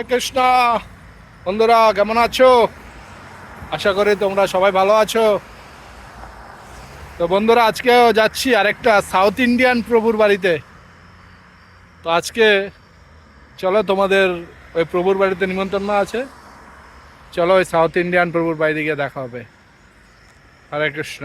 কৃষ্ণ। বন্ধুরা, কেমন আছো? আশা করি তোমরা সবাই ভালো আছো। তো বন্ধুরা, আজকেও যাচ্ছি আরেকটা সাউথ ইন্ডিয়ান প্রভুর বাড়িতে। তো আজকে, চলো তোমাদের ওই প্রভুর বাড়িতে নিমন্ত্রণ আছে। চলো ওই সাউথ ইন্ডিয়ান প্রভুর বাড়িতে গিয়ে দেখা হবে। হরে কৃষ্ণ।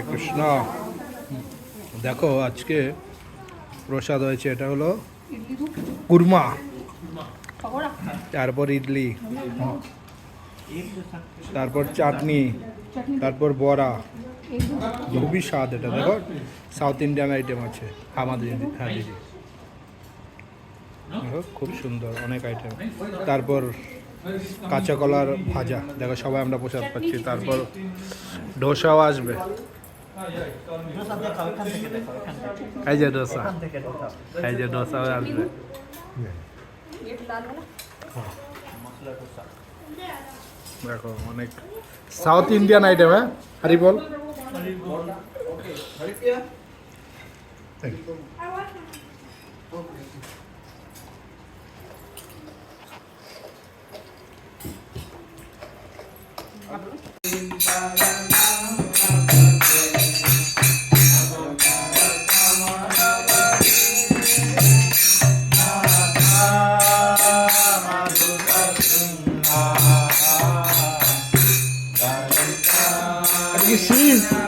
হরে কৃষ্ণ। দেখো, আজকে প্রসাদ হয়েছে, এটা হলো কুরমা। তারপর ইডলি। তারপর চাটনি। তারপর বড়া। খুবই স্বাদ এটা, দেখো। সাউথ ইন্ডিয়ান আইটেম আছে, আমাদের হ্যাঁ দিদি। খুব সুন্দর, অনেক আইটেম তারপর কাঁচা কলার ভাজা। দেখো, সবাই আমরা প্রসাদ পাচ্ছি। তারপর ডোসাও আসবে। ডোসা এই যে ডোসা। এই যে ডোসাও আসবে দেখো, অনেক সাউথ ইন্ডিয়ান আইটেম হ্যাঁ? হারি বল। sim.